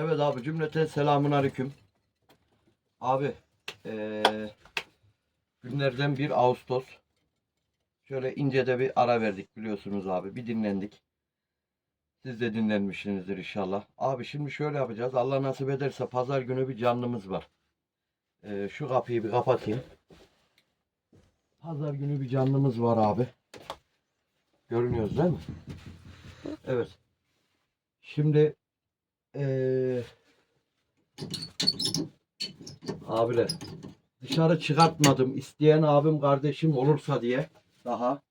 Evet abi cümleten selamun aleyküm. Abi eee, günlerden 1 Ağustos. Şöyle ince de bir ara verdik biliyorsunuz abi. Bir dinlendik. Siz de dinlenmişsinizdir inşallah. Abi şimdi şöyle yapacağız. Allah nasip ederse pazar günü bir canlımız var. Eee, şu kapıyı bir kapatayım. Pazar günü bir canlımız var abi. Görünüyoruz değil mi? Evet. Şimdi eee abiler dışarı çıkartmadım. İsteyen abim kardeşim olursa diye daha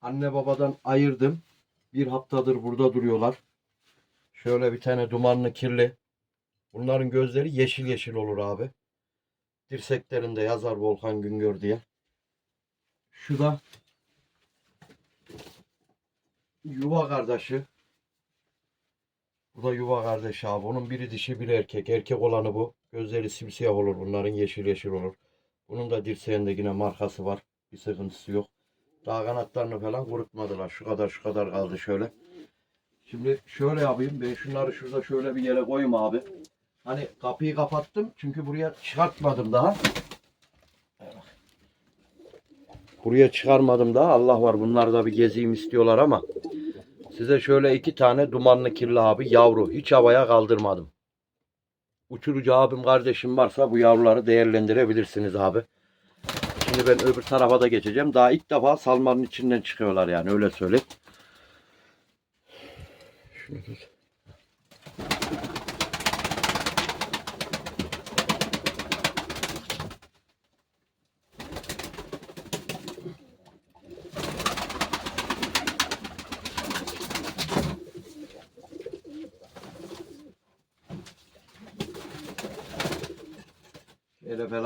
anne babadan ayırdım. Bir haftadır burada duruyorlar. Şöyle bir tane dumanlı kirli. Bunların gözleri yeşil yeşil olur abi. Dirseklerinde yazar Volkan Güngör diye. Şu da yuva kardeşi. Bu da yuva kardeşi abi. Onun biri dişi biri erkek. Erkek olanı bu. Gözleri simsiyah olur. Bunların yeşil yeşil olur. Bunun da dirseğinde yine markası var. Bir sıkıntısı yok. Daha kanatlarını falan kurutmadılar. Şu kadar şu kadar kaldı şöyle. Şimdi şöyle yapayım. Ben şunları şurada şöyle bir yere koyayım abi. Hani kapıyı kapattım. Çünkü buraya çıkartmadım daha. Buraya çıkarmadım daha. Allah var. Bunlar da bir gezeyim istiyorlar ama. Size şöyle iki tane dumanlı kirli abi yavru. Hiç havaya kaldırmadım. Uçurucu abim kardeşim varsa bu yavruları değerlendirebilirsiniz abi. Şimdi ben öbür tarafa da geçeceğim. Daha ilk defa salmanın içinden çıkıyorlar yani öyle söyleyeyim. Şunu.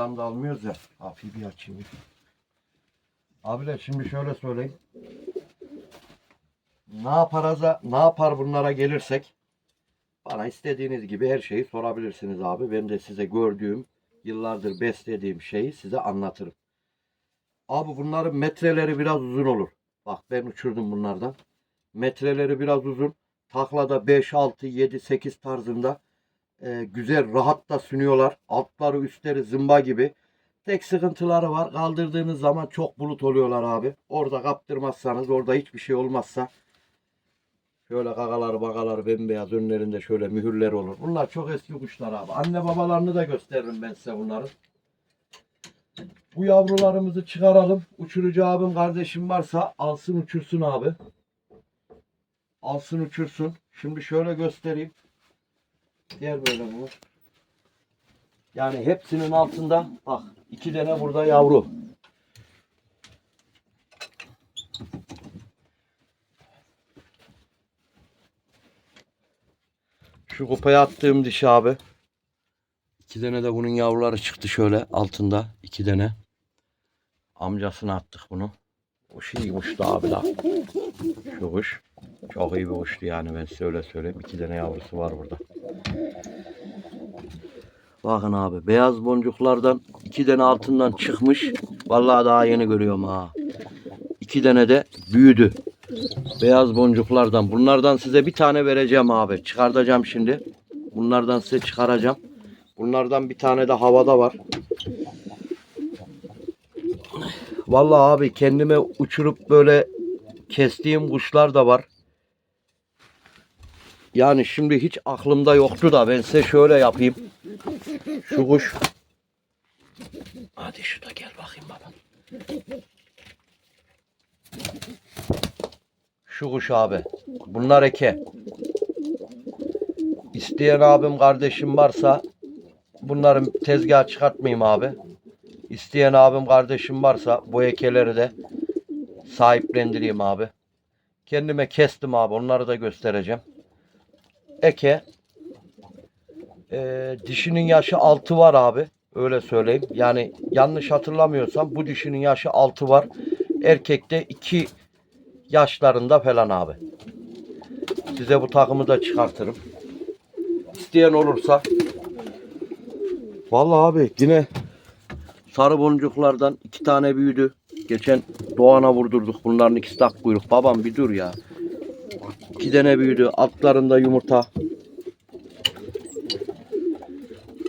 Falan da almıyoruz ya. Hafif bir açayım. bir. Abiler şimdi şöyle söyleyeyim. Ne yaparız, ne yapar bunlara gelirsek bana istediğiniz gibi her şeyi sorabilirsiniz abi. Ben de size gördüğüm, yıllardır beslediğim şeyi size anlatırım. Abi bunların metreleri biraz uzun olur. Bak ben uçurdum bunlardan. Metreleri biraz uzun. Taklada 5, 6, 7, 8 tarzında e, güzel rahat da sünüyorlar. Altları üstleri zımba gibi. Tek sıkıntıları var. Kaldırdığınız zaman çok bulut oluyorlar abi. Orada kaptırmazsanız orada hiçbir şey olmazsa şöyle kagaları bagaları bembeyaz önlerinde şöyle mühürler olur. Bunlar çok eski kuşlar abi. Anne babalarını da gösteririm ben size bunların. Bu yavrularımızı çıkaralım. Uçurucu abim kardeşim varsa alsın uçursun abi. Alsın uçursun. Şimdi şöyle göstereyim. Gel böyle bu. Yani hepsinin altında bak iki tane burada yavru. Şu kupaya attığım dişi abi. İki tane de bunun yavruları çıktı şöyle altında. iki tane. Amcasına attık bunu. O şey kuştu abi la. Şu kuş. Çok iyi bir kuştu yani ben size öyle söyleyeyim. İki tane yavrusu var burada. Bakın abi beyaz boncuklardan iki tane altından çıkmış. Vallahi daha yeni görüyorum ha. İki tane de büyüdü. Beyaz boncuklardan. Bunlardan size bir tane vereceğim abi. Çıkartacağım şimdi. Bunlardan size çıkaracağım. Bunlardan bir tane de havada var. Vallahi abi kendime uçurup böyle kestiğim kuşlar da var. Yani şimdi hiç aklımda yoktu da ben size şöyle yapayım. Şu kuş. Hadi şu da gel bakayım baba. Şu kuş abi. Bunlar eke. İsteyen abim kardeşim varsa bunların tezgaha çıkartmayayım abi. İsteyen abim kardeşim varsa bu ekeleri de sahiplendireyim abi. Kendime kestim abi. Onları da göstereceğim. Eke ee, dişinin yaşı 6 var abi. Öyle söyleyeyim. Yani yanlış hatırlamıyorsam bu dişinin yaşı 6 var. Erkekte 2 yaşlarında falan abi. Size bu takımı da çıkartırım. İsteyen olursa. Vallahi abi yine sarı boncuklardan iki tane büyüdü. Geçen Doğan'a vurdurduk. Bunların ikisi tak kuyruk. Babam bir dur ya. İki tane büyüdü. Altlarında yumurta.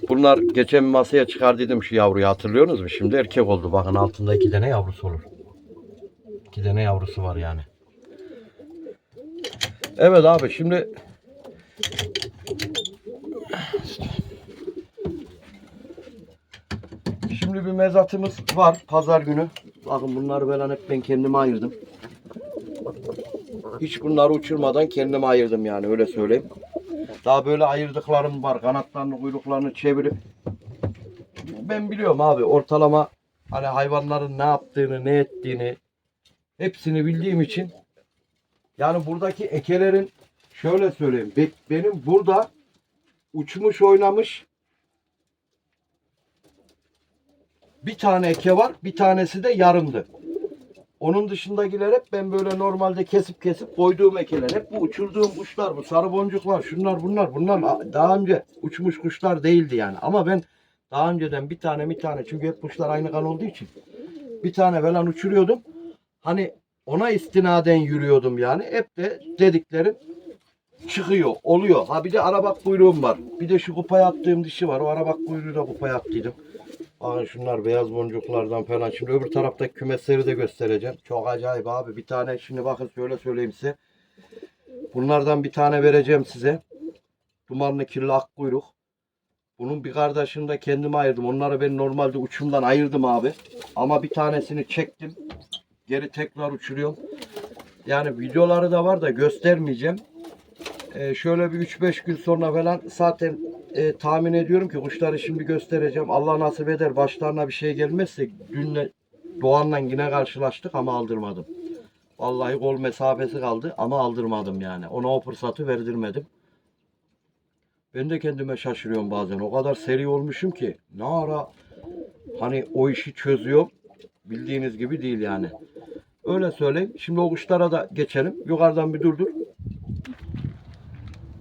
Bunlar geçen masaya çıkardıydım şu yavruyu hatırlıyorsunuz mu? Şimdi erkek oldu. Bakın altında iki tane yavrusu olur. İki tane yavrusu var yani. Evet abi şimdi Şimdi bir mezatımız var pazar günü. Bakın bunları falan hep ben kendime ayırdım. Hiç bunları uçurmadan kendime ayırdım yani öyle söyleyeyim. Daha böyle ayırdıklarım var. Kanatlarını, kuyruklarını çevirip. Ben biliyorum abi ortalama hani hayvanların ne yaptığını, ne ettiğini hepsini bildiğim için yani buradaki ekelerin şöyle söyleyeyim. be- Benim burada uçmuş oynamış bir tane eke var. Bir tanesi de yarımdı. Onun dışındakiler hep ben böyle normalde kesip kesip koyduğum ekeler. Hep bu uçurduğum kuşlar, bu sarı boncuklar, şunlar bunlar. Bunlar daha önce uçmuş kuşlar değildi yani. Ama ben daha önceden bir tane bir tane çünkü hep kuşlar aynı kan olduğu için bir tane falan uçuruyordum. Hani ona istinaden yürüyordum yani. Hep de dediklerim çıkıyor, oluyor. Ha bir de arabak kuyruğum var. Bir de şu kupaya attığım dişi var. O arabak kuyruğu da kupaya attıydım. Bakın şunlar beyaz boncuklardan falan. Şimdi öbür taraftaki kümesleri de göstereceğim. Çok acayip abi. Bir tane şimdi bakın şöyle söyleyeyim size. Bunlardan bir tane vereceğim size. Dumanlı kirli ak kuyruk. Bunun bir kardeşini de kendime ayırdım. Onları ben normalde uçumdan ayırdım abi. Ama bir tanesini çektim. Geri tekrar uçuruyorum. Yani videoları da var da göstermeyeceğim. Ee, şöyle bir 3-5 gün sonra falan zaten e, tahmin ediyorum ki kuşları şimdi göstereceğim. Allah nasip eder başlarına bir şey gelmezse dünle Doğan'la yine karşılaştık ama aldırmadım. Vallahi gol mesafesi kaldı ama aldırmadım yani. Ona o fırsatı verdirmedim. Ben de kendime şaşırıyorum bazen. O kadar seri olmuşum ki ne ara hani o işi çözüyor. Bildiğiniz gibi değil yani. Öyle söyleyeyim. Şimdi o kuşlara da geçelim. Yukarıdan bir durdur.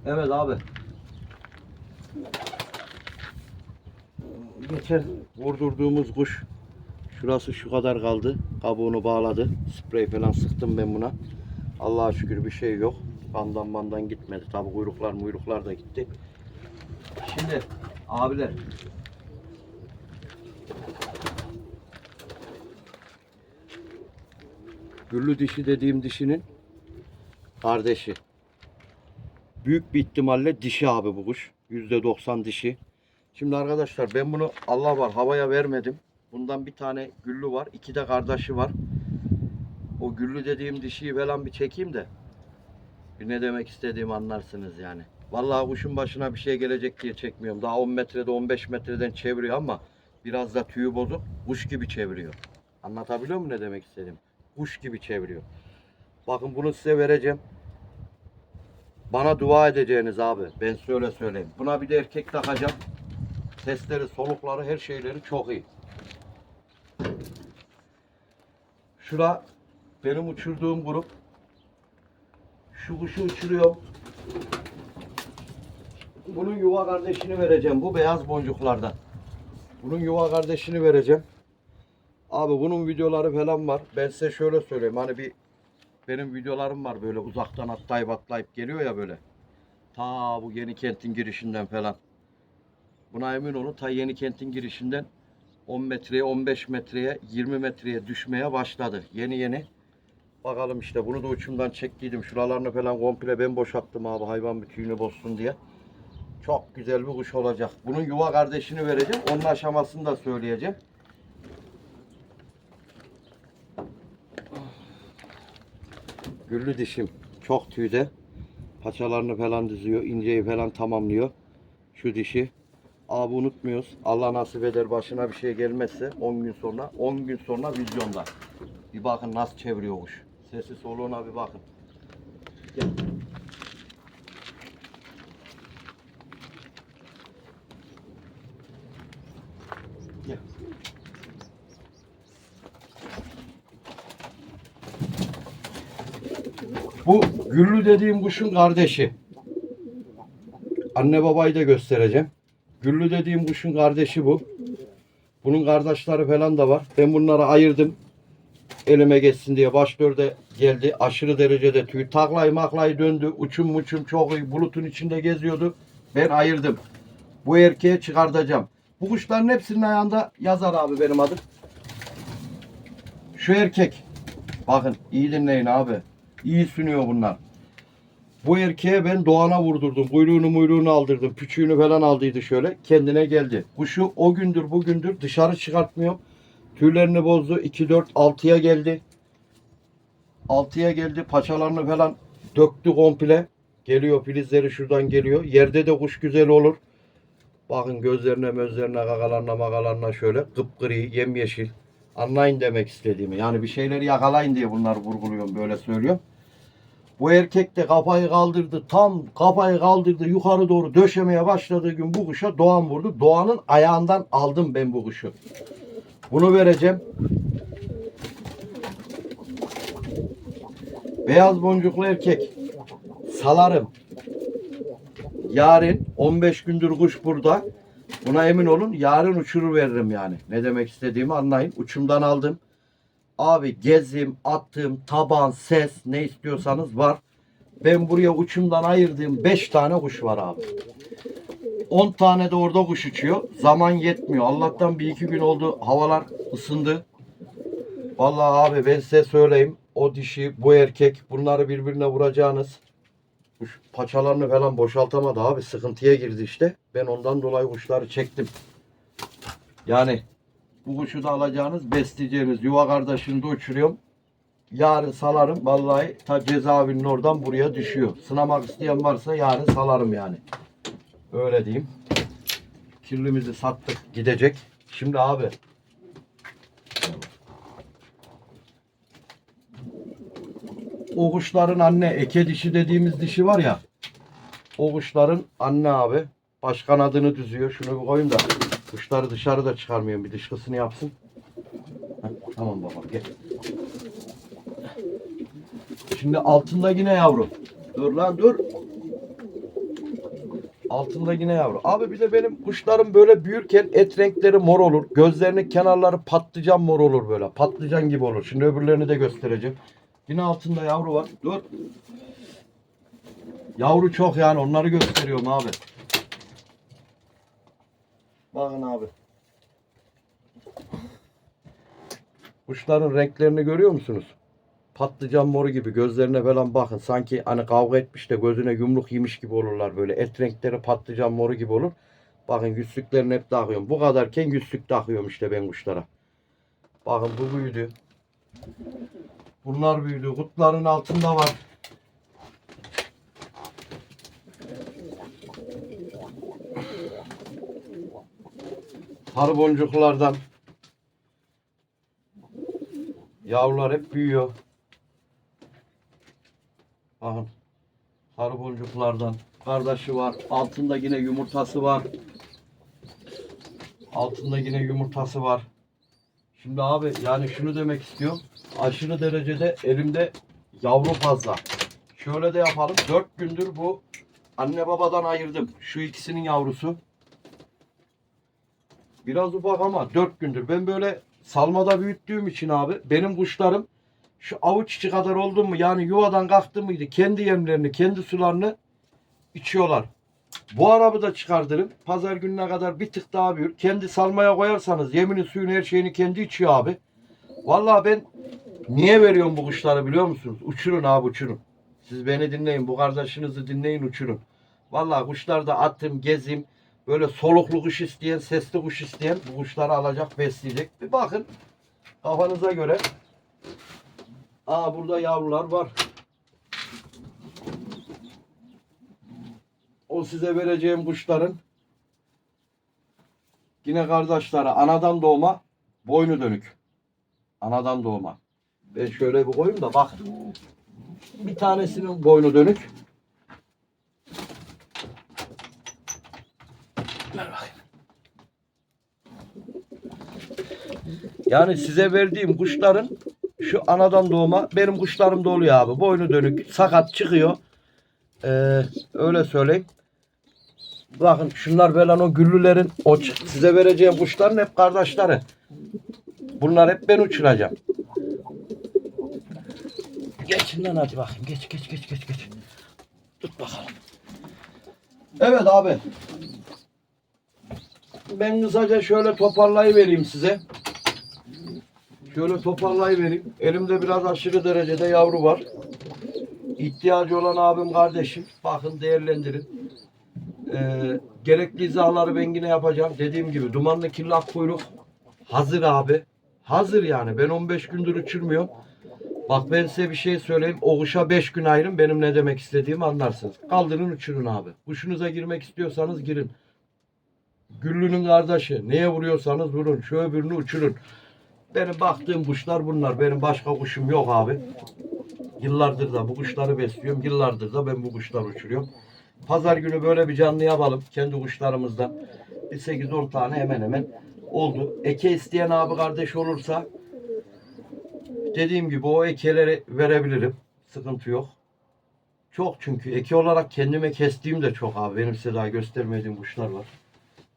Evet abi. Geçen vurdurduğumuz kuş şurası şu kadar kaldı. Kabuğunu bağladı. Sprey falan sıktım ben buna. Allah'a şükür bir şey yok. Bandan bandan gitmedi. Tabi kuyruklar muyruklar da gitti. Şimdi abiler Güllü dişi dediğim dişinin kardeşi. Büyük bir ihtimalle dişi abi bu kuş. %90 dişi. Şimdi arkadaşlar ben bunu Allah var havaya vermedim. Bundan bir tane güllü var. iki de kardeşi var. O güllü dediğim dişiyi falan bir çekeyim de. Bir ne demek istediğimi anlarsınız yani. Vallahi kuşun başına bir şey gelecek diye çekmiyorum. Daha 10 metrede 15 metreden çeviriyor ama biraz da tüyü bozuk. Kuş gibi çeviriyor. Anlatabiliyor muyum ne demek istediğim? Kuş gibi çeviriyor. Bakın bunu size vereceğim. Bana dua edeceğiniz abi. Ben şöyle söyleyeyim. Buna bir de erkek takacağım. Sesleri, solukları, her şeyleri çok iyi. Şura benim uçurduğum grup. Şu kuşu uçuruyorum. Bunun yuva kardeşini vereceğim. Bu beyaz boncuklardan. Bunun yuva kardeşini vereceğim. Abi bunun videoları falan var. Ben size şöyle söyleyeyim. Hani bir benim videolarım var böyle uzaktan atlayıp atlayıp geliyor ya böyle. Ta bu yeni kentin girişinden falan. Buna emin olun ta yeni kentin girişinden 10 metreye 15 metreye 20 metreye düşmeye başladı. Yeni yeni. Bakalım işte bunu da uçumdan çektiydim. Şuralarını falan komple ben boşalttım abi hayvan bir tüyünü bozsun diye. Çok güzel bir kuş olacak. Bunun yuva kardeşini vereceğim. Onun aşamasını da söyleyeceğim. Güllü dişim çok tüyde. Paçalarını falan diziyor. inceyi falan tamamlıyor. Şu dişi. Abi unutmuyoruz. Allah nasip eder başına bir şey gelmezse 10 gün sonra 10 gün sonra vizyonda. Bir bakın nasıl çeviriyor kuş. Sesi soluğuna bir bakın. Gel. Bu Güllü dediğim kuşun kardeşi. Anne babayı da göstereceğim. Güllü dediğim kuşun kardeşi bu. Bunun kardeşleri falan da var. Ben bunları ayırdım. Elime geçsin diye başlörde geldi. Aşırı derecede tüy. Taklayı maklayı döndü. Uçum uçum çok iyi. Bulutun içinde geziyordu. Ben ayırdım. Bu erkeğe çıkartacağım. Bu kuşların hepsinin ayağında yazar abi benim adım. Şu erkek. Bakın iyi dinleyin abi. İyi sünüyor bunlar. Bu erkeğe ben doğana vurdurdum. Kuyruğunu muyruğunu aldırdım. Küçüğünü falan aldıydı şöyle. Kendine geldi. Kuşu o gündür bugündür dışarı çıkartmıyorum. Tüylerini bozdu. 2, 4, 6'ya geldi. 6'ya geldi. Paçalarını falan döktü komple. Geliyor filizleri şuradan geliyor. Yerde de kuş güzel olur. Bakın gözlerine mözlerine kakalarına makalarına şöyle kıpkırı yemyeşil. Anlayın demek istediğimi. Yani bir şeyleri yakalayın diye bunları vurguluyorum böyle söylüyorum. Bu erkek de kafayı kaldırdı. Tam kafayı kaldırdı yukarı doğru döşemeye başladığı gün bu kuşa Doğan vurdu. Doğan'ın ayağından aldım ben bu kuşu. Bunu vereceğim. Beyaz boncuklu erkek. Salarım. Yarın 15 gündür kuş burada. Buna emin olun yarın uçurur veririm yani. Ne demek istediğimi anlayın. Uçumdan aldım. Abi gezim, attığım, taban, ses ne istiyorsanız var. Ben buraya uçumdan ayırdığım 5 tane kuş var abi. 10 tane de orada kuş uçuyor. Zaman yetmiyor. Allah'tan bir iki gün oldu. Havalar ısındı. Vallahi abi ben size söyleyeyim. O dişi, bu erkek bunları birbirine vuracağınız. Kuş paçalarını falan boşaltamadı abi. Sıkıntıya girdi işte. Ben ondan dolayı kuşları çektim. Yani bu kuşu da alacağınız, besleyeceğiniz yuva kardeşini de uçuruyorum. Yarın salarım. Vallahi ta cezaevinin oradan buraya düşüyor. Sınamak isteyen varsa yarın salarım yani. Öyle diyeyim. Kirlimizi sattık. Gidecek. Şimdi abi. O kuşların anne eke dişi dediğimiz dişi var ya. O kuşların anne abi. Başkan adını düzüyor. Şunu bir koyayım da kuşları dışarıda çıkarmayayım. Bir dışkısını yapsın. Tamam baba gel. Şimdi altında yine yavru. Dur lan dur. Altında yine yavru. Abi bir de benim kuşlarım böyle büyürken et renkleri mor olur. Gözlerinin kenarları patlıcan mor olur böyle. Patlıcan gibi olur. Şimdi öbürlerini de göstereceğim. Yine altında yavru var. Dur. Yavru çok yani onları gösteriyorum abi. Bakın abi. Kuşların renklerini görüyor musunuz? Patlıcan moru gibi gözlerine falan bakın. Sanki hani kavga etmiş de gözüne yumruk yemiş gibi olurlar böyle. Et renkleri patlıcan moru gibi olur. Bakın yüzlüklerini hep takıyorum. Bu kadarken yüzlük takıyorum işte ben kuşlara. Bakın bu büyüdü. Bunlar büyüdü. Kutların altında var. Sarı boncuklardan yavrular hep büyüyor. Bakın. Sarı boncuklardan kardeşi var. Altında yine yumurtası var. Altında yine yumurtası var. Şimdi abi yani şunu demek istiyorum. Aşırı derecede elimde yavru fazla. Şöyle de yapalım. 4 gündür bu anne babadan ayırdım. Şu ikisinin yavrusu. Biraz ufak ama 4 gündür. Ben böyle salmada büyüttüğüm için abi benim kuşlarım şu avuç içi kadar oldu mu yani yuvadan kalktı mıydı kendi yemlerini kendi sularını içiyorlar. Bu arabı da çıkardırım. Pazar gününe kadar bir tık daha büyür. Kendi salmaya koyarsanız yemini suyunu her şeyini kendi içiyor abi. Vallahi ben niye veriyorum bu kuşları biliyor musunuz? Uçurun abi uçurun. Siz beni dinleyin. Bu kardeşinizi dinleyin uçurun. Vallahi kuşlar da attım gezim. Böyle soluklu kuş isteyen, sesli kuş isteyen bu kuşları alacak, besleyecek. Bir bakın kafanıza göre. Aa burada yavrular var. O size vereceğim kuşların yine kardeşleri anadan doğma boynu dönük. Anadan doğma. Ben şöyle bir koyayım da bak. Bir tanesinin boynu dönük. Yani size verdiğim kuşların şu anadan doğma benim kuşlarım da oluyor abi. Boynu dönük, sakat çıkıyor. Ee, öyle söyleyeyim. Bakın şunlar falan o güllülerin o size vereceğim kuşların hep kardeşleri. Bunlar hep ben uçuracağım. Geçin lan hadi bakayım. Geç geç geç geç geç. Tut bakalım. Evet abi. ben kısaca şöyle toparlayıvereyim size. Şöyle toparlayıvereyim. Elimde biraz aşırı derecede yavru var. İhtiyacı olan abim kardeşim. Bakın değerlendirin. Ee, gerekli izahları ben yine yapacağım. Dediğim gibi dumanlı kirli kuyruk hazır abi. Hazır yani. Ben 15 gündür uçurmuyorum. Bak ben size bir şey söyleyeyim. O kuşa 5 gün ayırın. Benim ne demek istediğimi anlarsınız. Kaldırın uçurun abi. Kuşunuza girmek istiyorsanız girin. Güllünün kardeşi. Neye vuruyorsanız vurun. Şu öbürünü uçurun. Benim baktığım kuşlar bunlar. Benim başka kuşum yok abi. Yıllardır da bu kuşları besliyorum. Yıllardır da ben bu kuşları uçuruyorum. Pazar günü böyle bir canlı yapalım. Kendi kuşlarımızdan. Bir 8-10 tane hemen hemen oldu. Eke isteyen abi kardeş olursa dediğim gibi o ekeleri verebilirim. Sıkıntı yok. Çok çünkü eke olarak kendime kestiğim de çok abi. Benim size daha göstermediğim kuşlar var.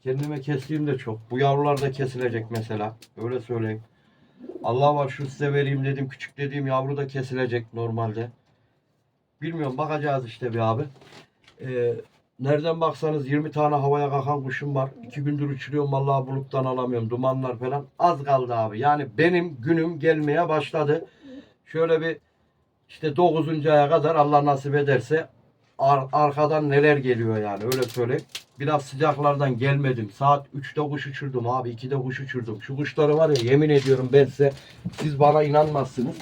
Kendime kestiğim de çok. Bu yavrular da kesilecek mesela. Öyle söyleyeyim. Allah var şu size vereyim dedim. Küçük dediğim yavru da kesilecek normalde. Bilmiyorum bakacağız işte bir abi. Ee, nereden baksanız 20 tane havaya kalkan kuşum var. 2 gündür uçuruyorum vallahi buluttan alamıyorum. Dumanlar falan. Az kaldı abi. Yani benim günüm gelmeye başladı. Şöyle bir işte 9. aya kadar Allah nasip ederse ar- arkadan neler geliyor yani öyle söyleyeyim. Biraz sıcaklardan gelmedim. Saat 3'te kuş uçurdum abi. 2'de kuş uçurdum. Şu kuşları var ya yemin ediyorum ben size. Siz bana inanmazsınız.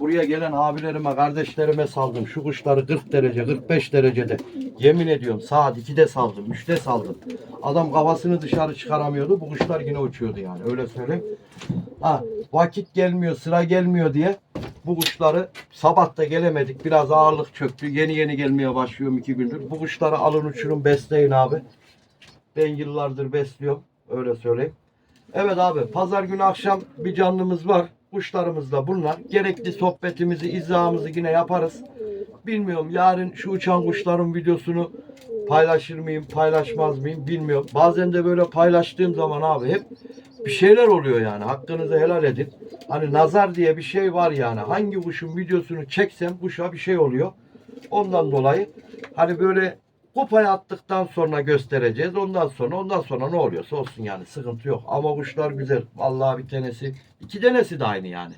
Buraya gelen abilerime, kardeşlerime saldım. Şu kuşları 40 derece, 45 derecede. Yemin ediyorum saat 2'de saldım, 3'te saldım. Adam kafasını dışarı çıkaramıyordu. Bu kuşlar yine uçuyordu yani. Öyle söyleyeyim. Ha, vakit gelmiyor, sıra gelmiyor diye bu kuşları sabah da gelemedik. Biraz ağırlık çöktü. Yeni yeni gelmeye başlıyorum iki gündür. Bu kuşları alın uçurun besleyin abi. Ben yıllardır besliyorum. Öyle söyleyeyim. Evet abi pazar günü akşam bir canlımız var. Kuşlarımız da bunlar. Gerekli sohbetimizi, izahımızı yine yaparız. Bilmiyorum yarın şu uçan kuşların videosunu paylaşır mıyım, paylaşmaz mıyım bilmiyorum. Bazen de böyle paylaştığım zaman abi hep bir şeyler oluyor yani. Hakkınızı helal edin. Hani nazar diye bir şey var yani. Hangi kuşun videosunu çeksem kuşa bir şey oluyor. Ondan dolayı hani böyle kupaya attıktan sonra göstereceğiz. Ondan sonra ondan sonra ne oluyorsa olsun yani sıkıntı yok. Ama kuşlar güzel. Vallahi bir tanesi, iki tanesi de aynı yani.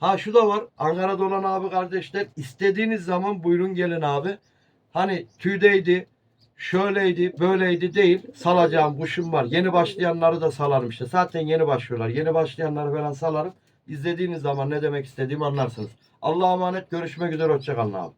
Ha şu da var. Ankara'da olan abi kardeşler istediğiniz zaman buyurun gelin abi. Hani tüydeydi, şöyleydi, böyleydi değil. Salacağım kuşum var. Yeni başlayanları da salarım işte. Zaten yeni başlıyorlar. Yeni başlayanları falan salarım. İzlediğiniz zaman ne demek istediğimi anlarsınız. Allah'a emanet. Görüşmek üzere. Hoşçakalın abi.